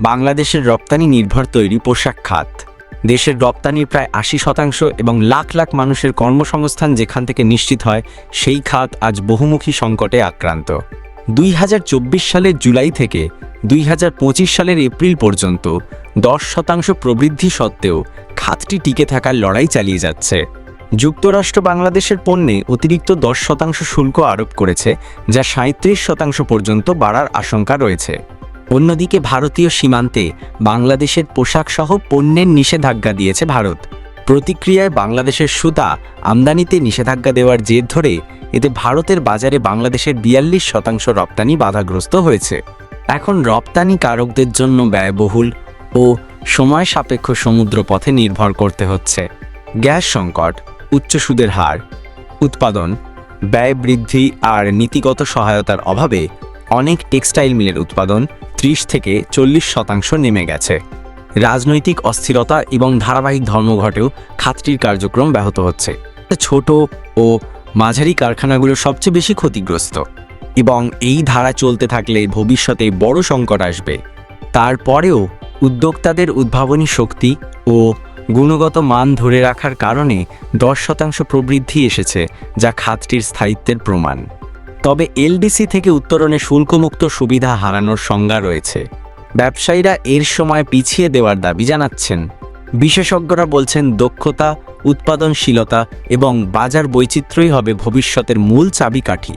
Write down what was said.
বাংলাদেশের রপ্তানি নির্ভর তৈরি পোশাক খাত। দেশের রপ্তানির প্রায় আশি শতাংশ এবং লাখ লাখ মানুষের কর্মসংস্থান যেখান থেকে নিশ্চিত হয়, সেই খাত আজ বহুমুখী সংকটে আক্রান্ত। দুই হাজার চব্বিশ সালের জুলাই থেকে দুই হাজার পঁচিশ সালের এপ্রিল পর্যন্ত দশ শতাংশ প্রবৃদ্ধি সত্ত্বেও খাতটি টিকে থাকার লড়াই চালিয়ে যাচ্ছে। যুক্তরাষ্ট্র বাংলাদেশের পণ্যে অতিরিক্ত দশ শতাংশ শুল্ক আরোপ করেছে, যা সাঁত্রিশ শতাংশ পর্যন্ত বাড়ার আশঙ্কা রয়েছে। অন্যদিকে ভারতীয় সীমান্তে বাংলাদেশের পোশাকসহ পণ্যের নিষেধাজ্ঞা দিয়েছে ভারত। প্রতিক্রিয়ায় বাংলাদেশের সুতা আমদানিতে নিষেধাজ্ঞা দেওয়ার জের ধরে এতে ভারতের বাজারে বাংলাদেশের বিয়াল্লিশ শতাংশ রপ্তানি বাধাগ্রস্ত হয়েছে। এখন রপ্তানিকারকদের জন্য ব্যয়বহুল ও সময় সাপেক্ষ সমুদ্র পথে নির্ভর করতে হচ্ছে। গ্যাস সংকট উচ্চ সুদের হার, উৎপাদন, ব্যয় বৃদ্ধি আর নীতিগত সহায়তার অভাবে অনেক টেক্সটাইল মিলের উৎপাদন ত্রিশ থেকে চল্লিশ শতাংশ নেমে গেছে। রাজনৈতিক অস্থিরতা এবং ধারাবাহিক ধর্মঘটেও খাতটির কার্যক্রম ব্যাহত হচ্ছে। ছোট ও মাঝারি কারখানাগুলো সবচেয়ে বেশি ক্ষতিগ্রস্ত এবং এই ধারা চলতে থাকলে ভবিষ্যতে বড় সংকট আসবে। তারপরেও উদ্যোক্তাদের উদ্ভাবনী শক্তি ও গুণগত মান ধরে রাখার কারণে দশ শতাংশ প্রবৃদ্ধি এসেছে, যা খাতটির স্থায়িত্বের প্রমাণ। তবে এলডিসি থেকে উত্তরণে শুল্কমুক্ত সুবিধা হারানোর সংজ্ঞা রয়েছে। ব্যবসায়ীরা এর সময় পিছিয়ে দেওয়ার দাবি জানাচ্ছেন। বিশেষজ্ঞরা বলছেন দক্ষতা, উৎপাদনশীলতা এবং বাজার বৈচিত্র্যই হবে ভবিষ্যতের মূল চাবিকাঠি।